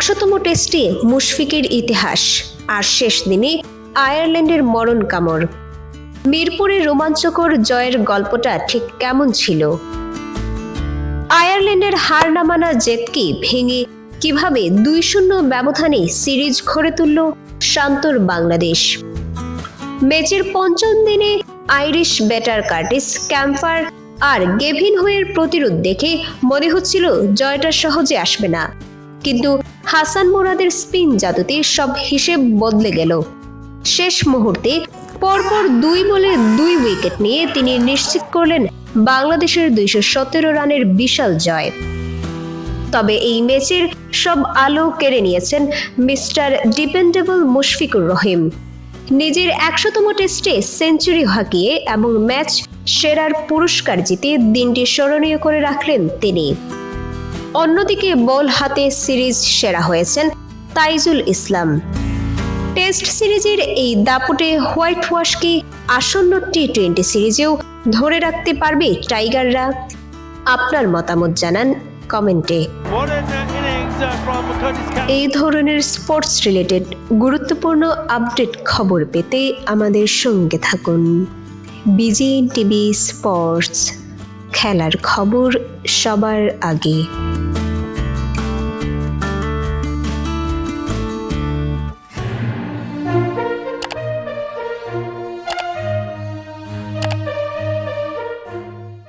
একশোতম টেস্টে মুশফিকের ইতিহাস আর শেষ দিনে আয়ারল্যান্ডের মরণ কামড়। মিরপুরের রোমাঞ্চকর জয়ের গল্পটা ঠিক কেমন ছিল? আয়ারল্যান্ডের হার নামানা জেতকে ভেঙে কীভাবে দুই শূন্য ব্যবধানে সিরিজ ঘরে তুলল শান্তর বাংলাদেশ? ম্যাচের পঞ্চম দিনে আইরিশ ব্যাটার কার্টিস ক্যাম্পার আর গেভিন হোয়ের প্রতিরোধ দেখে মনে হচ্ছিল জয়টা সহজে আসবে না। কিন্তু হাসান মুরাদের স্পিন জাদুতে সব হিসেব বদলে গেল। শেষ মুহূর্তে পরপর দুই বলে দুই উইকেট নিয়ে তিনি নিশ্চিত করলেন বাংলাদেশের দুইশো সতেরো রানের বিশাল জয়। তবে এই ম্যাচের সব আলো কেড়ে নিয়েছেন মিস্টার ডিপেন্ডেবল মুশফিকুর রহিম। নিজের একশোতম টেস্টে সেঞ্চুরি হাঁকিয়ে এবং ম্যাচ সেরার পুরস্কার জিতে দিনটি স্মরণীয় করে রাখলেন তিনি। অন্যদিকে বল হাতে সিরিজ সেরা হয়েছেন তাইজুল ইসলাম। টেস্ট সিরিজের এই দাপটে হোয়াইট ওয়াশকে আসন্ন টি টোয়েন্টি সিরিজেও ধরে রাখতে পারবে টাইগাররা। আপনার মতামত জানান কমেন্টে. এই ধরনের স্পোর্টস রিলেটেড গুরুত্বপূর্ণ আপডেট খবর পেতে আমাদের সঙ্গে থাকুন। বিজিএন টিভি স্পোর্টস, খেলার খবর সবার আগে।